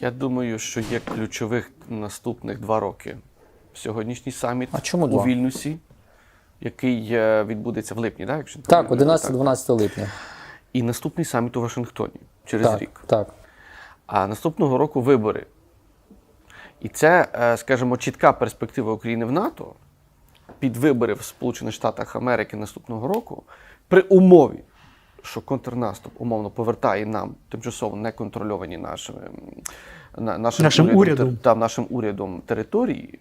Я думаю, що є ключових наступних два роки. Сьогоднішній саміт А чому у два? Вільнюсі, який е, відбудеться в липні, так? Якщо так. 11-12 липня. І наступний саміт у Вашингтоні через Так, рік. так. А наступного року вибори. І це, е, скажімо, чітка перспектива України в НАТО під вибори в Сполучених Штатах Америки наступного року при умові, що контрнаступ умовно повертає нам тимчасово неконтрольовані нашими, на- нашим, Нашим урядом. тер- та, нашим урядом території,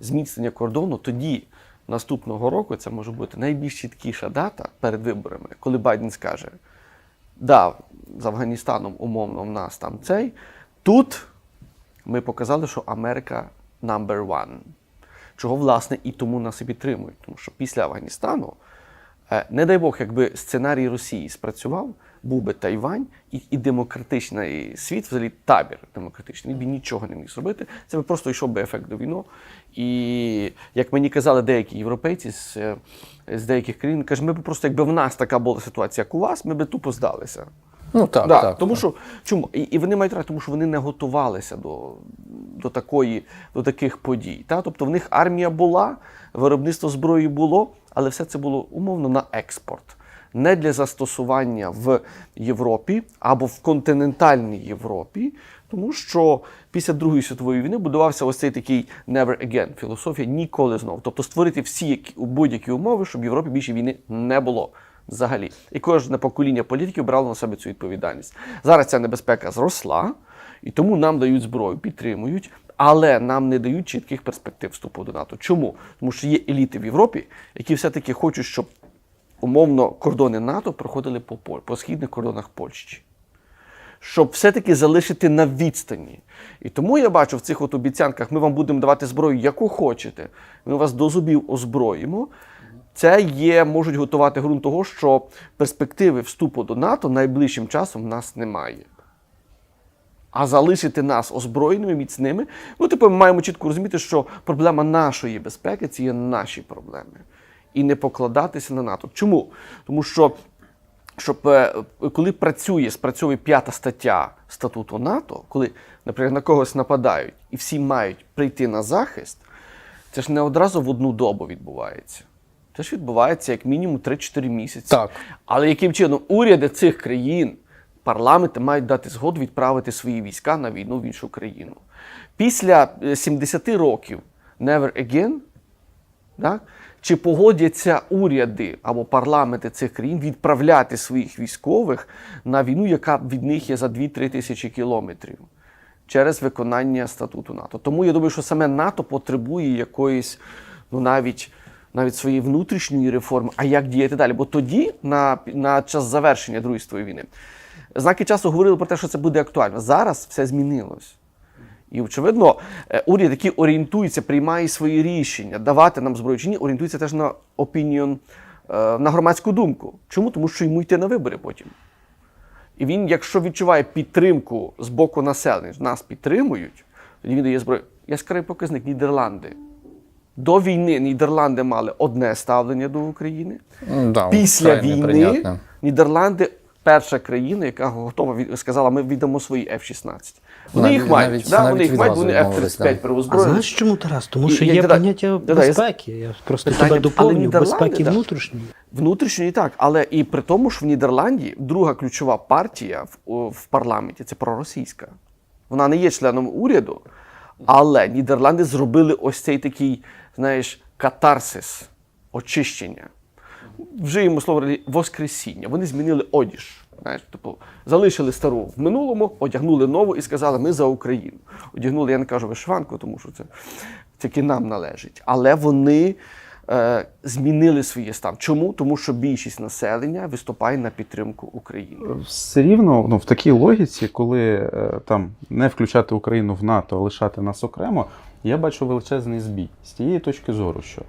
зміцнення кордону, тоді наступного року це може бути найбільш чіткіша дата перед виборами, коли Байден скаже: да, з Афганістаном умовно в нас там цей. Тут ми показали, що Америка number one. Чого, власне, і тому нас і підтримують. Тому що після Афганістану, не дай Бог, якби сценарій Росії спрацював, був би Тайвань і, і демократичний світ, взагалі табір демократичний, він би нічого не міг зробити. Це би просто йшов би ефект доміно. І як мені казали деякі європейці з, е, з деяких країн, каже, ми б просто, якби в нас така була ситуація, як у вас, ми б тупо здалися. Ну так, Да, так. тому так. що чому? І, і вони мають рацію, тому що вони не готувалися до, до, такої, до таких подій. Та? Тобто в них армія була, виробництво зброї було, але все це було умовно на експорт. Не для застосування в Європі або в континентальній Європі, тому що після Другої світової війни будувався ось цей такий never again філософія ніколи знову. Тобто створити всі будь-які умови, щоб в Європі більше війни не було. Взагалі, і кожне покоління політиків брало на себе цю відповідальність. Зараз ця небезпека зросла, і тому нам дають зброю, підтримують, але нам не дають чітких перспектив вступу до НАТО. Чому? Тому що є еліти в Європі, які все-таки хочуть, щоб умовно кордони НАТО проходили по, по східних кордонах Польщі. Щоб все-таки залишити на відстані. І тому я бачу в цих от обіцянках, ми вам будемо давати зброю, яку хочете. Ми вас до зубів озброїмо. Це є, можуть готувати ґрунт того, що перспективи вступу до НАТО найближчим часом в нас немає. А залишити нас озброєними, міцними. Ну, типу, ми маємо чітко розуміти, що проблема нашої безпеки це є наші проблеми. І не покладатися на НАТО. Чому? Тому що щоб е, коли працює, спрацьовує п'ята стаття статуту НАТО, коли, наприклад, на когось нападають і всі мають прийти на захист, це ж не одразу в одну добу відбувається. Це ж відбувається як мінімум 3-4 місяці. Так. Але яким чином уряди цих країн, парламенти мають дати згоду відправити свої війська на війну в іншу країну. Після е, 70 років Never Again, так? Чи погодяться уряди або парламенти цих країн відправляти своїх військових на війну, яка від них є за 2-3 тисячі кілометрів через виконання статуту НАТО? Тому я думаю, що саме НАТО потребує якоїсь, ну навіть, навіть своєї внутрішньої реформи, а як діяти далі? Бо тоді, на, на час завершення Другої світової війни, знаки часу говорили про те, що це буде актуально. Зараз все змінилось. І, очевидно, е, уряд, який орієнтується, приймає свої рішення, давати нам зброю чи ні, орієнтується теж на опініон, е, на громадську думку. Чому? Тому що йому йти на вибори потім. І він, якщо відчуває підтримку з боку населення, нас підтримують, тоді він дає зброю. Яскравий показник Нідерланди. До війни Нідерланди мали одне ставлення до України. Да, Після війни неприйнятне. Нідерланди перша країна, яка готова від- сказала, ми віддамо свої F-16. Вони Навіть- їх мають, навіть- да, вони їх мають, вони відмовились, F-35 да. А переозброєні. знаєш чому, Тарас? Тому що є поняття безпеки. Я просто тебе але доповню. Безпеки да. внутрішньої. Внутрішньої так, але і при тому ж в Нідерланді друга ключова партія в, в парламенті це проросійська. Вона не є членом уряду, але Нідерланди зробили ось цей такий, знаєш, катарсис, очищення. Вжиємо слово воскресіння. Вони змінили одіж. Знаєш, типу, залишили стару в минулому, одягнули нову і сказали, ми за Україну. Одягнули, я не кажу вишиванку, тому що це тільки нам належить. Але вони змінили своє стан. Чому? Тому що більшість населення виступає на підтримку України. Все рівно ну, в такій логіці, коли е, там не включати Україну в НАТО, а лишати нас окремо, я бачу величезний збій з тієї точки зору, що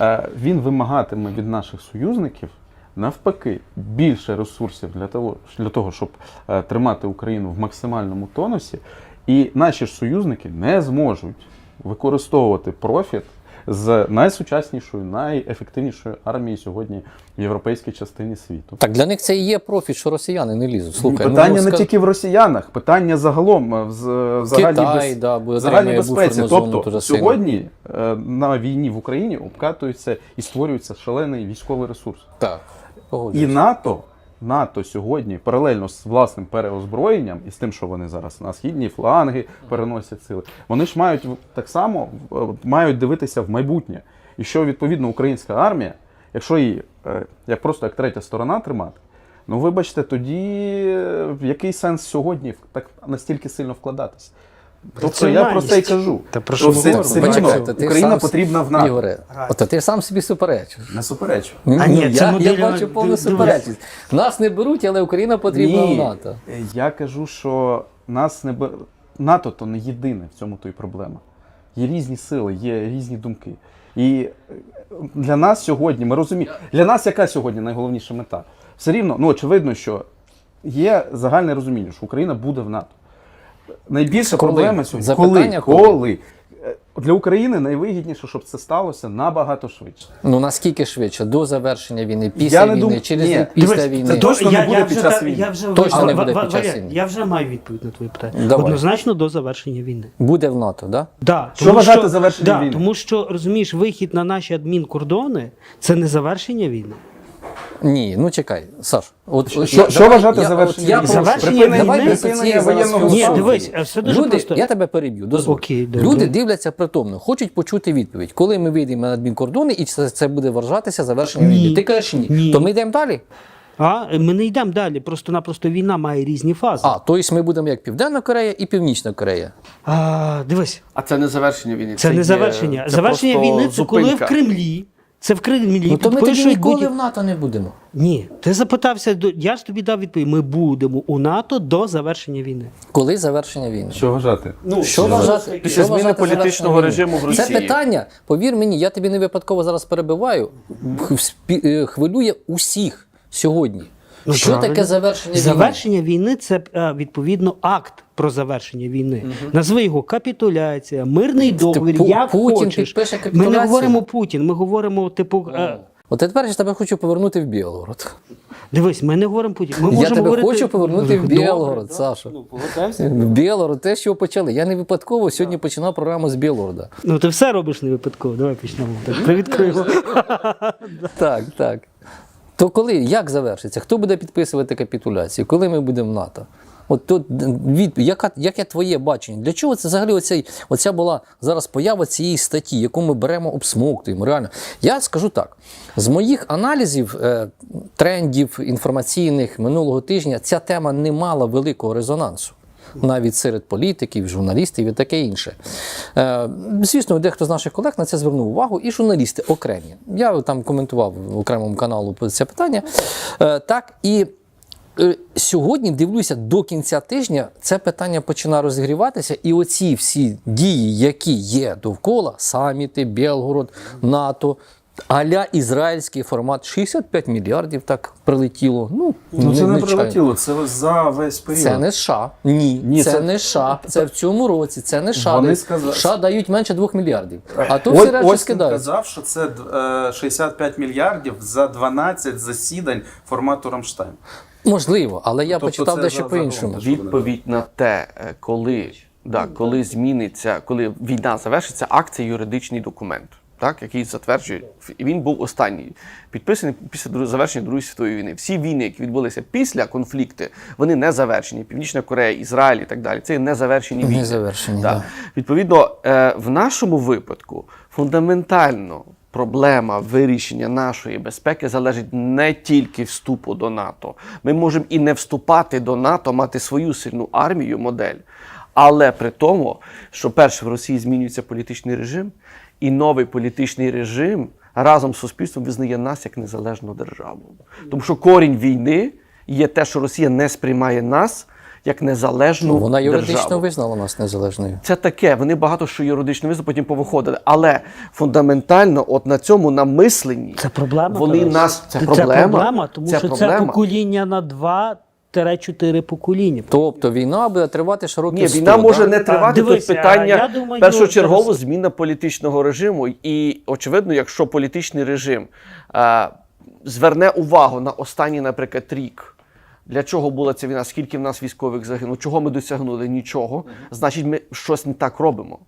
е, він вимагатиме від наших союзників навпаки більше ресурсів для того, для того щоб е, тримати Україну в максимальному тонусі, і наші ж союзники не зможуть використовувати профіт з найсучаснішою, найефективнішою армією сьогодні в європейській частині світу. Так для них це і є профіт, що росіяни не лізуть. Слухай, питання ну, не ска- тільки в росіянах, питання загалом е, в, в загальній, без- да, безпеці. Тобто сьогодні е, на війні в Україні обкатується і створюється шалений військовий ресурс. Так, І. НАТО, НАТО сьогодні паралельно з власним переозброєнням і з тим, що вони зараз на східні фланги переносять сили, вони ж мають так само е, мають дивитися в майбутнє. І що відповідно українська армія, якщо її е, як просто як третя сторона тримати, ну вибачте, тоді е, який сенс сьогодні так настільки сильно вкладатися? Тобто я про це й кажу. Та про що все, все рівно Україна сам- потрібна в НАТО. Ігоре, от ти сам собі суперечиш. Не суперечу. А ні, я, це я бачу повну суперечність. Нас не беруть, але Україна потрібна Ні, в НАТО. Я кажу, що нас не бе- НАТО то не єдине в цьому то й проблема. Є різні сили, є різні думки. І е, для нас сьогодні, ми розуміємо, для нас яка сьогодні найголовніша мета? Все рівно, ну очевидно, що є загальне розуміння, що Україна буде в НАТО. Найбільша Коли? проблема сьогодні. Запитання коли? коли? коли? Для України найвигідніше, щоб це сталося набагато швидше. Ну наскільки швидше? До завершення війни, Я після не війни, думаю- через ні. після Дивись, війни. це точно не я, буде я під вже, час та- війни. Я вже, Точно не буде під час війни. Я вже маю відповідь на твоє питання. Давай. Однозначно до завершення війни. Буде в НАТО, да? Да, Що вважати завершенням да, війни? Тому що розумієш, вихід на наші адмінкордони це не завершення війни. Ні, ну чекай, Саш. От, Що- я- що давай- вважати? Завершення цієї Припинення воєнного. Ні, дивись, все дуже Люди, просто. я тебе переб'ю, дозволь. Окей. Люди дивляться притомно, хочуть почути відповідь. Коли ми вийдемо на адмінкордони, і це, це буде вважатися завершенням війни. Ти кажеш ні. Ні. То ми йдемо далі. А ми не йдемо далі. Просто-напросто війна має різні фази. А, тобто ми будемо як Південна Корея і Північна Корея. А, дивись, А це не завершення війни. це, не є- завершення. це завершення війни це коли в. Кремлі. Це в Кремлі. Ну то ми тоді підпишуть ніколи будь- в НАТО не будемо. Ні, ти запитався, до- я ж тобі дав відповідь. Ми будемо у НАТО до завершення війни. Коли завершення війни? Що вважати? Ну, Що вважати Після що зміни вважати політичного завершенням режиму в Росії. Це питання, повір мені, я тобі не випадково зараз перебиваю. х- спі- е, Хвилює усіх сьогодні. Ну, що правильно. таке завершення війни? Завершення війни це е, відповідно акт про завершення війни. Назви його капітуляція, мирний договір. Пу- як Путін хочеш. підпише Ми не говоримо Путін, ми говоримо, типу, е, От тепер я тебе хочу повернути в Білгород. дивись, ми не говоримо Путін. Ми Я можемо тебе говорити... хочу повернути в Білгород. Саша. Ну. В Білгород, те, що почали. Я не випадково сьогодні починав програму з Білгорода. Ну ти все робиш не випадково. Давай почнемо. Так, привідкриємо. Так, так. То коли, як завершиться? Хто буде підписувати капітуляцію? Коли ми будемо в НАТО? От тут від, яка, яке твоє бачення? Для чого це взагалі оцей, оця була зараз поява цієї статті, яку ми беремо, обсмоктуємо? Реально. Я скажу так: з моїх аналізів, е, трендів інформаційних минулого тижня, ця тема не мала великого резонансу. Навіть серед політиків, журналістів і таке інше. Е, звісно, дехто з наших колег на це звернув увагу, і журналісти окремі. Я там коментував в окремому каналу це питання. Е, так, і е, сьогодні дивлюся, до кінця тижня це питання починає розігріватися, і оці всі дії, які є довкола, саміти, Белгород, НАТО. Аля ізраїльський формат 65 мільярдів так прилетіло. Ну, Ну це не нечайно. прилетіло, це за весь період. Це не США. Ні, Ні, це, це- не США. Це в цьому році. Це не США. Вони сказали- США дають менше 2 мільярдів. А тут всі речі скидають. казав, що це е, 65 мільярдів за 12 засідань формату Рамштайн. Можливо, але я Тобто почитав дещо по-іншому. Відповідь на те, е, коли, да, коли зміниться, коли війна завершиться, акт це юридичний документ, так, який затверджує. І він був останній, підписаний після завершення Другої світової війни. Всі війни, які відбулися після конфлікти, вони не завершені. Північна Корея, Ізраїль і так далі. Це не завершені війни. Не завершені, Да. да. Відповідно, е, в нашому випадку фундаментально проблема вирішення нашої безпеки залежить не тільки вступу до НАТО. Ми можемо і не вступати до НАТО, мати свою сильну армію, модель. Але при тому, що перше в Росії змінюється політичний режим, і новий політичний режим разом з суспільством визнає нас як незалежну державу. Тому що корінь війни є те, що Росія не сприймає нас як незалежну Ну, Вона юридично державу. визнала нас незалежною. Це таке, вони багато що юридично визнали, потім повиходили. Але фундаментально, от на цьому на мисленні, Це проблема. Вони нас це Це проблема. проблема, тому Це що це проблема. покоління на два 3-4 покоління. Тобто війна буде тривати ще років Ні, 100, війна може да? не тривати. Дивися, Тут питання думаю, першочергово зараз- зміна політичного режиму. І очевидно, якщо політичний режим е, зверне увагу на останній, наприклад, рік. Для чого була ця війна? Скільки в нас військових загинуло? Чого ми досягнули? Нічого. Значить, ми щось не так робимо.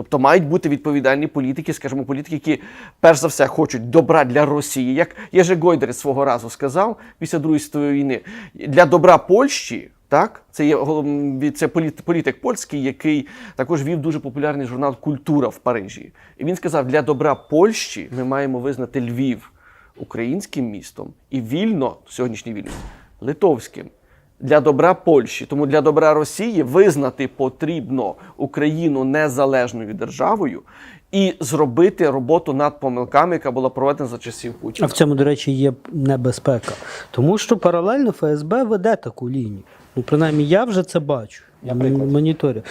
Тобто мають бути відповідальні політики, скажімо, політики, які перш за все хочуть добра для Росії. Як Єже Гойдер свого разу сказав після Другої світової війни, для добра Польщі, так, це є це політик польський, який також вів дуже популярний журнал Культура в Парижі. І він сказав: для добра Польщі ми маємо визнати Львів українським містом і вільно, сьогоднішній вільно, литовським. Для добра Польщі, тому для добра Росії визнати потрібно Україну незалежною державою і зробити роботу над помилками, яка була проведена за часів А в цьому, до речі, є небезпека. Тому що паралельно ФСБ веде таку лінію. Ну, принаймні, я вже це бачу. Я моніторю.